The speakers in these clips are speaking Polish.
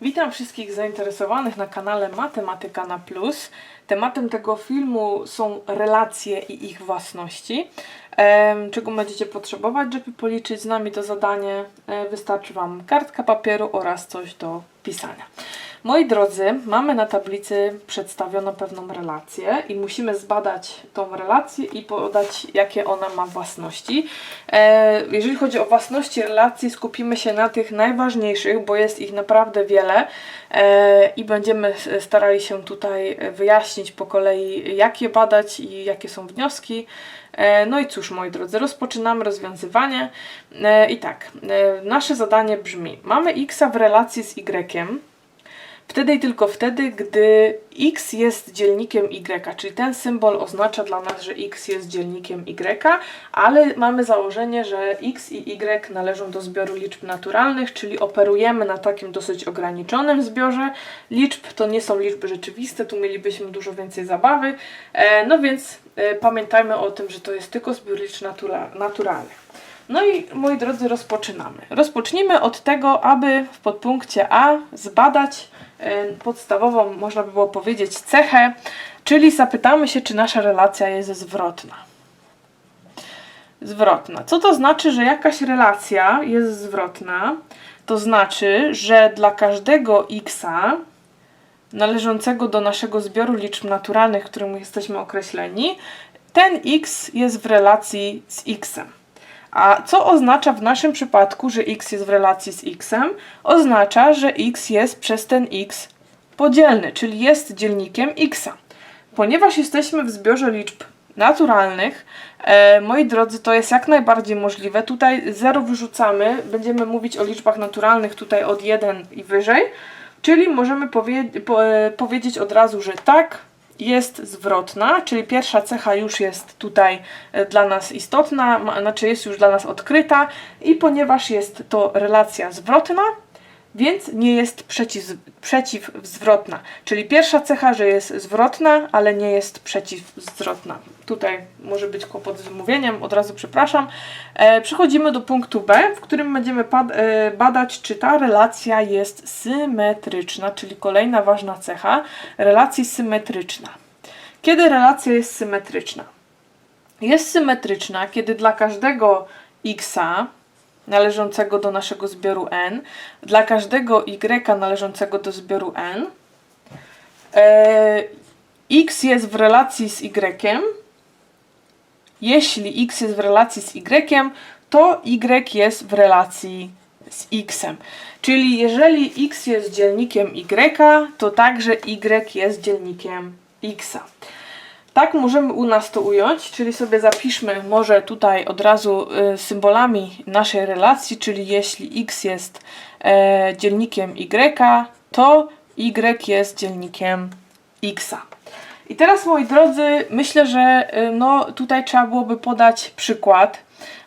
Witam wszystkich zainteresowanych na kanale Matematyka na Plus. Tematem tego filmu są relacje i ich własności. Czego będziecie potrzebować, żeby policzyć z nami to zadanie? E, Wystarczy Wam kartka papieru oraz coś do pisania. Moi drodzy, mamy na tablicy przedstawioną pewną relację i musimy zbadać tą relację i podać, jakie ona ma własności. E, jeżeli chodzi o własności relacji, skupimy się na tych najważniejszych, bo jest ich naprawdę wiele e, i będziemy starali się tutaj wyjaśnić po kolei, jak je badać i jakie są wnioski. E, No i cóż, moi drodzy, rozpoczynamy rozwiązywanie. I tak, nasze zadanie brzmi: mamy x w relacji z y. Wtedy i tylko wtedy, gdy x jest dzielnikiem y, czyli ten symbol oznacza dla nas, że x jest dzielnikiem y, ale mamy założenie, że x i y należą do zbioru liczb naturalnych, czyli operujemy na takim dosyć ograniczonym zbiorze liczb. To nie są liczby rzeczywiste, tu mielibyśmy dużo więcej zabawy. E, no więc e, pamiętajmy o tym, że to jest tylko zbiór liczb natura naturalnych. No i moi drodzy, rozpoczynamy. Rozpocznijmy od tego, aby w podpunkcie A zbadać e, podstawową, można by było powiedzieć, cechę, czyli zapytamy się, czy nasza relacja jest zwrotna. Zwrotna. Co to znaczy, że jakaś relacja jest zwrotna? To znaczy, że dla każdego xa należącego do naszego zbioru liczb naturalnych, którym jesteśmy określeni, ten x jest w relacji z xem. A co oznacza w naszym przypadku, że x jest w relacji z xem? Oznacza, że x jest przez ten x podzielny, czyli jest dzielnikiem xa. Ponieważ jesteśmy w zbiorze liczb naturalnych, e, moi drodzy, to jest jak najbardziej możliwe. Tutaj 0 wyrzucamy, będziemy mówić o liczbach naturalnych tutaj od 1 i wyżej, czyli możemy powie po, e, powiedzieć od razu, że tak, jest zwrotna, czyli pierwsza cecha już jest tutaj e, dla nas istotna, znaczy jest już dla nas odkryta i ponieważ jest to relacja zwrotna, więc nie jest przeciw, przeciwzwrotna. Czyli pierwsza cecha, że jest zwrotna, ale nie jest przeciwzwrotna. Tutaj może być kłopot z mówieniem, od razu przepraszam. E, przechodzimy do punktu B, w którym będziemy e, badać, czy ta relacja jest symetryczna, czyli kolejna ważna cecha relacji symetryczna. Kiedy relacja jest symetryczna? Jest symetryczna, kiedy dla każdego xa należącego do naszego zbioru n, dla każdego y należącego do zbioru n, e, x jest w relacji z y, jeśli x jest w relacji z y, to y jest w relacji z x. Czyli jeżeli x jest dzielnikiem y, to także y jest dzielnikiem x. Tak możemy u nas to ująć, czyli sobie zapiszmy może tutaj od razu y, symbolami naszej relacji, czyli jeśli x jest e, dzielnikiem y, to y jest dzielnikiem x. I teraz moi drodzy, myślę, że y, no tutaj trzeba byłoby podać przykład,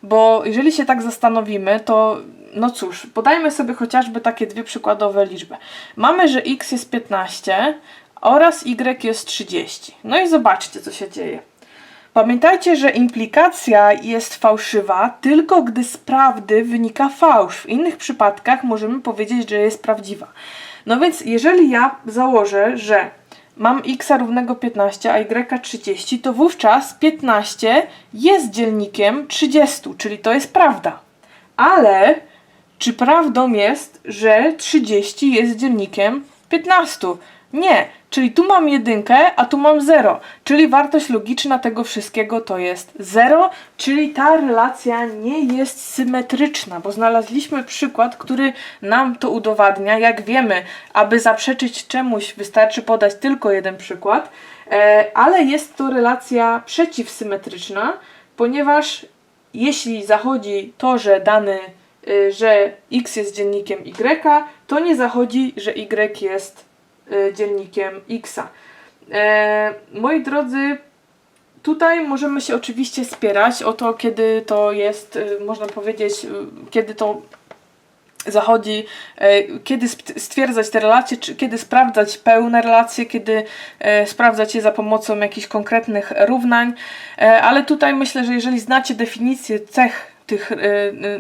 bo jeżeli się tak zastanowimy, to no cóż, podajmy sobie chociażby takie dwie przykładowe liczby. Mamy, że x jest 15 oraz y jest 30. No i zobaczcie, co się dzieje. Pamiętajcie, że implikacja jest fałszywa tylko gdy z prawdy wynika fałsz. W innych przypadkach możemy powiedzieć, że jest prawdziwa. No więc jeżeli ja założę, że mam x równego 15, a y 30, to wówczas 15 jest dzielnikiem 30, czyli to jest prawda. Ale czy prawdą jest, że 30 jest dzielnikiem 15? Nie, czyli tu mam jedynkę, a tu mam 0, czyli wartość logiczna tego wszystkiego to jest 0, czyli ta relacja nie jest symetryczna, bo znaleźliśmy przykład, który nam to udowadnia. Jak wiemy, aby zaprzeczyć czemuś wystarczy podać tylko jeden przykład, e, ale jest to relacja przeciwsymetryczna, ponieważ jeśli zachodzi to, że dany y, że x jest dziennikiem y, to nie zachodzi, że y jest dziennikiem x. E, moi drodzy, tutaj możemy się oczywiście spierać o to, kiedy to jest, y, można powiedzieć, kiedy to zachodzi, e, kiedy stwierdzać te relacje, czy kiedy sprawdzać pełne relacje, kiedy e, sprawdzać je za pomocą jakichś konkretnych równań, E, ale tutaj myślę, że jeżeli znacie definicję cech tych, y,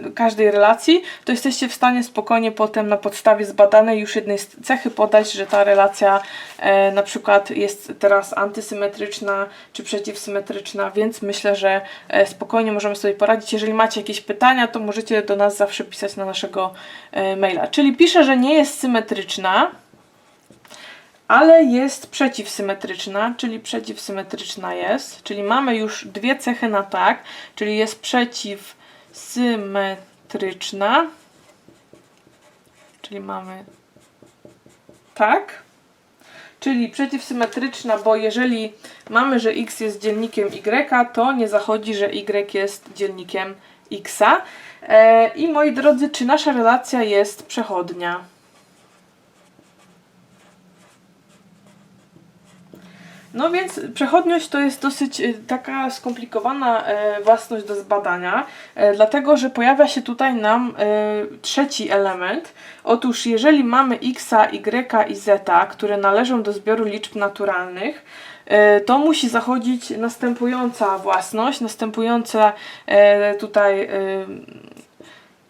y, każdej relacji, to jesteście w stanie spokojnie potem na podstawie zbadanej już jednej cechy podać, że ta relacja e, na przykład jest teraz antysymetryczna czy przeciwsymetryczna, więc myślę, że e, spokojnie możemy sobie poradzić. Jeżeli macie jakieś pytania, to możecie do nas zawsze pisać na naszego e, maila. Czyli pisze, że nie jest symetryczna, ale jest przeciwsymetryczna, czyli przeciwsymetryczna jest, czyli mamy już dwie cechy na tak, czyli jest przeciwsymetryczna, czyli mamy tak, czyli przeciwsymetryczna, bo jeżeli mamy, że x jest dzielnikiem y, to nie zachodzi, że y jest dzielnikiem x. E, I moi drodzy, czy nasza relacja jest przechodnia? No więc przechodniość to jest dosyć y, taka skomplikowana e, własność do zbadania, e, dlatego że pojawia się tutaj nam e, trzeci element. Otóż jeżeli mamy x, y i z, które należą do zbioru liczb naturalnych, to musi zachodzić następująca własność, następująca tutaj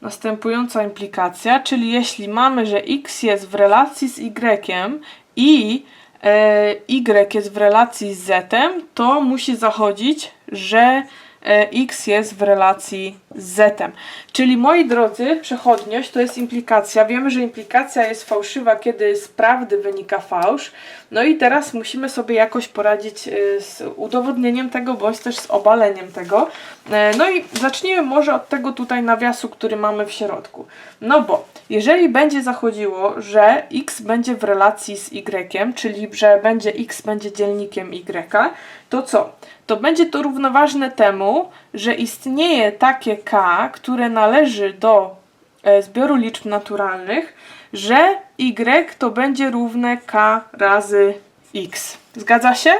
następująca implikacja, czyli jeśli mamy, że x jest w relacji z y i y jest w relacji z z, to musi zachodzić, że x jest w relacji z z. Czyli moi drodzy, przechodniość to jest implikacja. Wiemy, że implikacja jest fałszywa, kiedy z prawdy wynika fałsz. No i teraz musimy sobie jakoś poradzić e, z udowodnieniem tego, bądź też z obaleniem tego. E, No i zacznijmy może od tego tutaj nawiasu, który mamy w środku. No bo jeżeli będzie zachodziło, że x będzie w relacji z y, czyli że będzie x będzie dzielnikiem y, to co? To będzie to równoważne temu, że istnieje takie k, które należy do e, zbioru liczb naturalnych, że y to będzie równe k razy x. Zgadza się?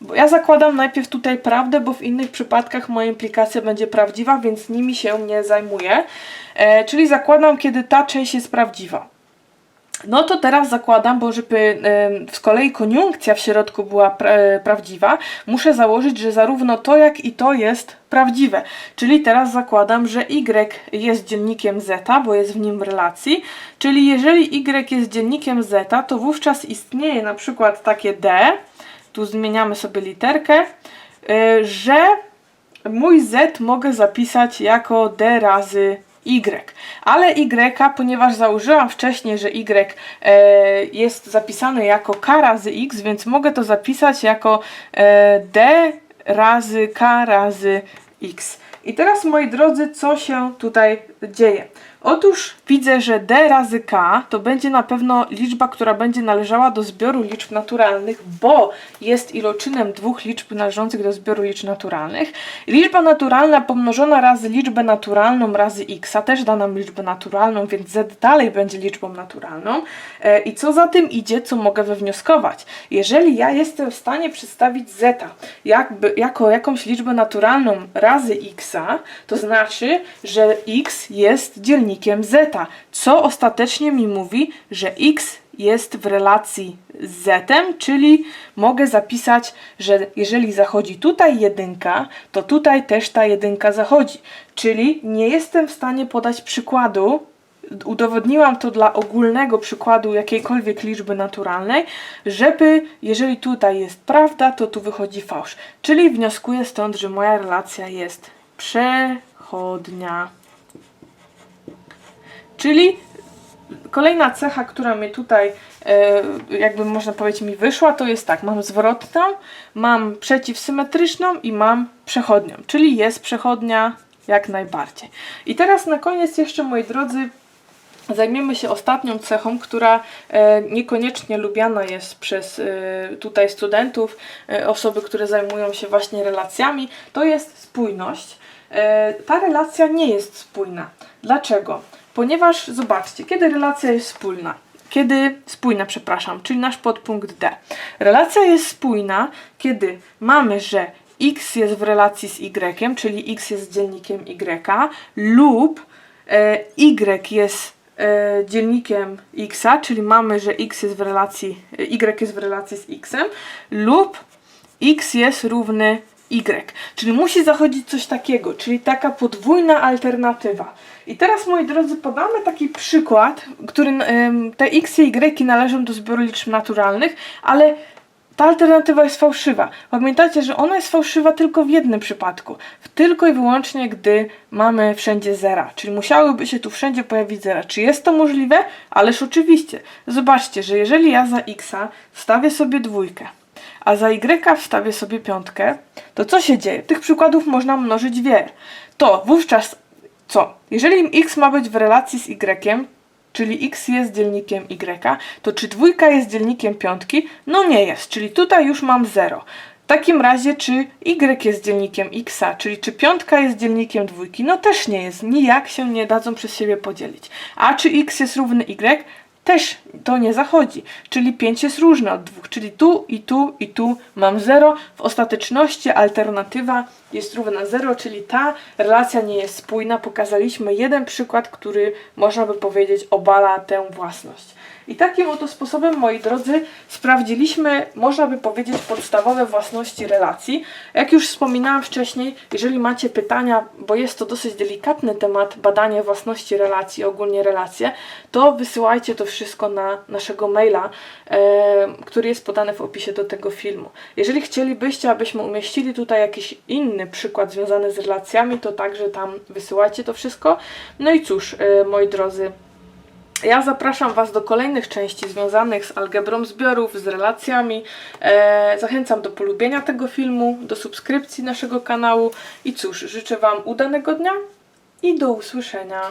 Bo ja zakładam najpierw tutaj prawdę, bo w innych przypadkach moja implikacja będzie prawdziwa, więc nimi się nie zajmuję. E, czyli zakładam, kiedy ta część jest prawdziwa. No to teraz zakładam, bo żeby z kolei koniunkcja w środku była e, prawdziwa, muszę założyć, że zarówno to, jak i to jest prawdziwe. Czyli teraz zakładam, że y jest dziennikiem zeta, bo jest w nim relacji. Czyli jeżeli y jest dziennikiem zeta, to wówczas istnieje na przykład takie d, tu zmieniamy sobie literkę, y, że mój z mogę zapisać jako d razy Y. Ale Y, ponieważ założyłam wcześniej, że Y e, jest zapisane jako K razy X, więc mogę to zapisać jako e, D razy K razy X. I teraz moi drodzy, co się tutaj dzieje? Otóż widzę, że d razy k to będzie na pewno liczba, która będzie należała do zbioru liczb naturalnych, bo jest iloczynem dwóch liczb należących do zbioru liczb naturalnych. Liczba naturalna pomnożona razy liczbę naturalną razy x, też da nam liczbę naturalną, więc z dalej będzie liczbą naturalną. E, I co za tym idzie, co mogę wywnioskować? Jeżeli ja jestem w stanie przedstawić z jakby, jako jakąś liczbę naturalną razy x, to znaczy, że x jest dzielnikiem zeta, co ostatecznie mi mówi, że x jest w relacji z z, czyli mogę zapisać, że jeżeli zachodzi tutaj jedynka, to tutaj też ta jedynka zachodzi. Czyli nie jestem w stanie podać przykładu, udowodniłam to dla ogólnego przykładu jakiejkolwiek liczby naturalnej, żeby jeżeli tutaj jest prawda, to tu wychodzi fałsz. Czyli wnioskuję stąd, że moja relacja jest przechodnia. Czyli kolejna cecha, która mi tutaj, e, jakby można powiedzieć, mi wyszła, to jest tak, mam zwrotną, mam przeciwsymetryczną i mam przechodnią, czyli jest przechodnia jak najbardziej. I teraz na koniec jeszcze, moi drodzy, Zajmiemy się ostatnią cechą, która e, niekoniecznie lubiana jest przez e, tutaj studentów, osoby, które zajmują się właśnie relacjami, to jest spójność. Ta relacja nie jest spójna. Dlaczego? Ponieważ zobaczcie, kiedy relacja jest spójna, kiedy spójna, przepraszam, czyli nasz podpunkt D. Relacja jest spójna, kiedy mamy, że x jest w relacji z y, czyli x jest dzielnikiem y, lub e, y jest e, dzielnikiem x, czyli mamy, że x jest w relacji, y jest w relacji z x, lub x jest równy y. Czyli musi zachodzić coś takiego, czyli taka podwójna alternatywa. I teraz, moi drodzy, podamy taki przykład, który te x i y należą do zbioru liczb naturalnych, ale ta alternatywa jest fałszywa. Pamiętajcie, że ona jest fałszywa tylko w jednym przypadku. Tylko i wyłącznie, gdy mamy wszędzie zera. Czyli musiałyby się tu wszędzie pojawić zera. Czy jest to możliwe? Ależ oczywiście. Zobaczcie, że jeżeli ja za x wstawię sobie dwójkę, a za y wstawię sobie piątkę, to co się dzieje? Tych przykładów można mnożyć wiele. To wówczas co? Jeżeli x ma być w relacji z y, czyli x jest dzielnikiem y, to czy dwójka jest dzielnikiem piątki? No nie jest, czyli tutaj już mam 0. W takim razie, czy y jest dzielnikiem x, czyli czy piątka jest dzielnikiem dwójki? No też nie jest, nijak się nie dadzą przez siebie podzielić. A czy x jest równy y? Też to nie zachodzi, czyli 5 jest różne od dwóch, czyli tu i tu i tu mam 0. W ostateczności alternatywa jest równa 0, czyli ta relacja nie jest spójna. Pokazaliśmy jeden przykład, który można by powiedzieć obala tę własność. I takim oto sposobem, moi drodzy, sprawdziliśmy, można by powiedzieć, podstawowe własności relacji. Jak już wspominałam wcześniej, jeżeli macie pytania, bo jest to dosyć delikatny temat, badanie własności relacji, ogólnie relacje, to wysyłajcie to wszystko na naszego maila, e, który jest podany w opisie do tego filmu. Jeżeli chcielibyście, abyśmy umieścili tutaj jakiś inny przykład związany z relacjami, to także tam wysyłajcie to wszystko. No i cóż, e, moi drodzy, ja zapraszam Was do kolejnych części związanych z algebrą zbiorów, z relacjami. E, zachęcam do polubienia tego filmu, do subskrypcji naszego kanału i cóż, życzę Wam udanego dnia i do usłyszenia.